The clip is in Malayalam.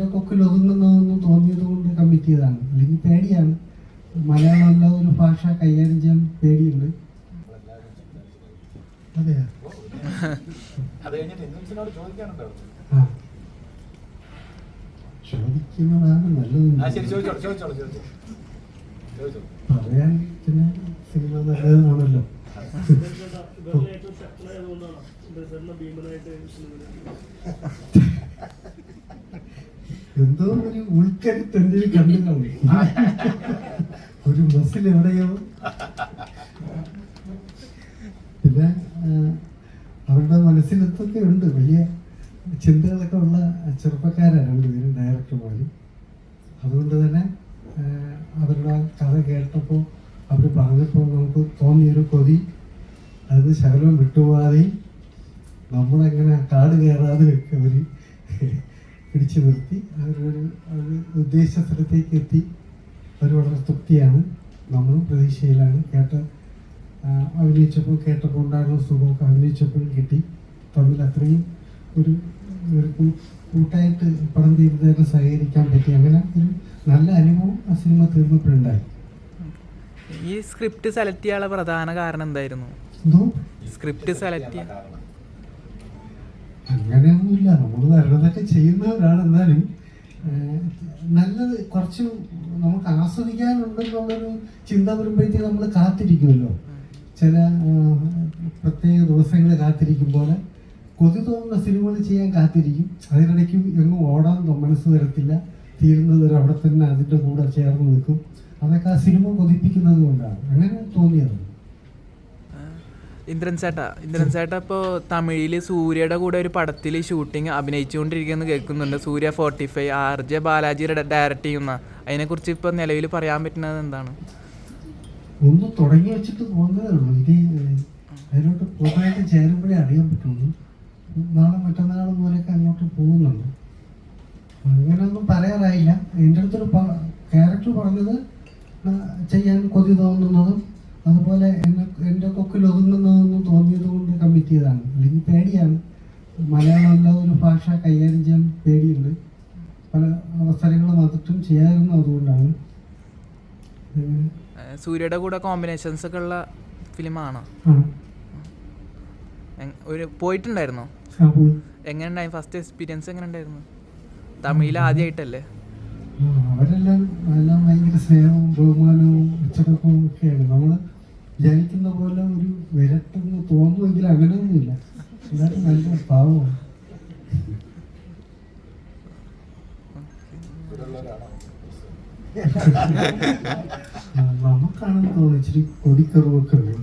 എന്റെ കൊക്ക് ഒതുങ്ങുന്നതെന്ന് തോന്നിയത് കൊണ്ട് കമ്മിറ്റ് ചെയ്തതാണ് അല്ലെങ്കിൽ പേടിയാണ്. മലയാളം അല്ലാതെ ഒരു ഭാഷ കൈകാര്യം ചെയ്യാൻ പേടിയുണ്ട്. അത്. ചോദിക്കുന്നതാണ് നല്ലത്. പറയാൻ പിന്നെ സിനിമ നല്ലതാണല്ലോ ഭീമനായിട്ട് സിനിമയിൽ എന്തോ ഒരു ഉൾക്കരുത്ത് എന്റെ കണ്ണുകൾ ഒരു മസിൽ എവിടെയോ. പിന്നെ അവരുടെ മനസ്സിലെത്തൊക്കെ ഉണ്ട്. വലിയ ചിന്തകളൊക്കെ ഉള്ള ചെറുപ്പക്കാരാണ് രണ്ടുപേരും പോലെ അതുകൊണ്ട് തന്നെ അവരുടെ കഥ കേട്ടപ്പോൾ അവർ പറഞ്ഞപ്പോൾ നമുക്ക് തോന്നിയൊരു കൊതി. അത് ശകലം വിട്ടുപോകാതെയും നമ്മളെങ്ങനെ കാട് കയറാതെ അവർ പിടിച്ചു നിർത്തി. അവരൊരു അവർ ഉദ്ദേശ സ്ഥലത്തേക്ക് എത്തി. അവർ വളരെ തൃപ്തിയാണ്. നമ്മളും പ്രതീക്ഷയിലാണ്. കേട്ട അഭിനയിച്ചപ്പോൾ കേട്ടപ്പോൾ ഉണ്ടായിരുന്ന സുഖമൊക്കെ അഭിനയിച്ചപ്പോഴും കിട്ടി. തമ്മിൽ അത്രയും ഒരു ഒരു കൂട്ടായിട്ട് പടം തീരുന്നതിന് സഹകരിക്കാൻ പറ്റി. അങ്ങനെ ഒരു നല്ല അനുഭവം ആ സിനിമ തീർന്നപ്പോഴുണ്ടായി ഈ സ്ക്രിപ്റ്റ് സെലക്ട് ചെയ്യാനുള്ള പ്രധാന കാരണം എന്തായിരുന്നു? എന്തോ? സ്ക്രിപ്റ്റ് സെലക്ട് ചെയ്യാൻ അങ്ങനെയൊന്നുമില്ല. നമ്മൾ നല്ലതൊക്കെ ചെയ്യുന്നവരാണ്. എന്നാലും നല്ലത് കുറച്ച് നമുക്ക് ആസ്വദിക്കാനുണ്ടെന്നുള്ളൊരു ചിന്ത വരുമ്പോഴത്തേക്ക് നമ്മൾ കാത്തിരിക്കുമല്ലോ. ചില പ്രത്യേക ദിവസങ്ങൾ കാത്തിരിക്കും പോലെ കൊതി തോന്നുന്ന സിനിമകൾ ചെയ്യാൻ കാത്തിരിക്കും. അതിനിടയ്ക്ക് എങ്ങും ഓടാൻ മനസ്സ് വരത്തില്ല തീരുന്നത് അവിടെ തന്നെ അതിന്റെ കൂടെ ചേർന്ന് നിൽക്കും. അതൊക്കെ ആ സിനിമ കൊതിപ്പിക്കുന്നത് കൊണ്ടാണ്. അങ്ങനെ തോന്നിയത് ഇന്ദ്രൻ ചേട്ട ഇന്ദ്രൻ ചേട്ട ഇപ്പോൾ തമിഴിൽ സൂര്യയുടെ കൂടെ ഒരു പടത്തിൽ ഷൂട്ടിംഗ് അഭിനയിച്ചുകൊണ്ടിരിക്കുന്നു കേൾക്കുന്നുണ്ട്. Suriya forty five R J ബാലാജിയുടെ direct ചെയ്യുന്ന. അതിനെക്കുറിച്ച് ഇപ്പോൾ നിലവിൽ പറയാൻ പറ്റുന്നത് എന്താണ്? ഒന്ന് തുടങ്ങി വെച്ചിട്ട് പോകുന്നതേ ഉള്ളൂ. ഇത് പൂർണമായിട്ട് ചേരുമ്പോഴേ അറിയാൻ പറ്റുള്ളൂ. നാളെ മറ്റന്നാൾ പോലെയൊക്കെ അങ്ങോട്ട് പോകുന്നുണ്ട്. അങ്ങനെയൊന്നും പറയാറായില്ല. എന്റെ അടുത്തൊരു ക്യാരക്ടർ പറഞ്ഞത് ചെയ്യാൻ കൊതി തോന്നുന്നതും അതുപോലെ എന്നെ എന്റെ കൊക്കിൽ ഒതുങ്ങുന്നതെന്ന് തോന്നിയത് കൊണ്ട് കമ്മിറ്റ് ചെയ്തതാണ് അല്ലെങ്കിൽ പേടിയാണ്. മലയാളം അല്ലാതെ ഒരു ഭാഷ കൈകാര്യം ചെയ്യാൻ പേടിയുണ്ട്. പല അവസരങ്ങളും അതിട്ടും ചെയ്യാതിരുന്നു അതുകൊണ്ടാണ്. സൂര്യയുടെ കൂടെ കോമ്പിനേഷൻസ് ഒക്കെ ഉള്ള ഫിലിമാണോ ഒരു പോയിട്ടുണ്ടായിരുന്നോ? എങ്ങനെ ഉണ്ടായി? ഫസ്റ്റ് എക്സ്പീരിയൻസ് എങ്ങനെ ഉണ്ടായിരുന്നു? തമിഴിൽ ആദ്യമായിട്ടല്ലേ എല്ലാം ഭയങ്കര സ്നേഹവും ബഹുമാനവും അച്ചടക്കവും ഒക്കെയാണ്. നമ്മൾ വിചാരിക്കുന്ന പോലെ ഒരു വിരട്ടെന്ന് തോന്നുമെങ്കിൽ അങ്ങനെയൊന്നുമില്ല. എല്ലാവരും നല്ല പാവമാണ്. നമുക്കാണെന്ന് തോന്നുന്നു ഇച്ചിരി കൊടിക്കറിവൊക്കെ ഉള്ളത്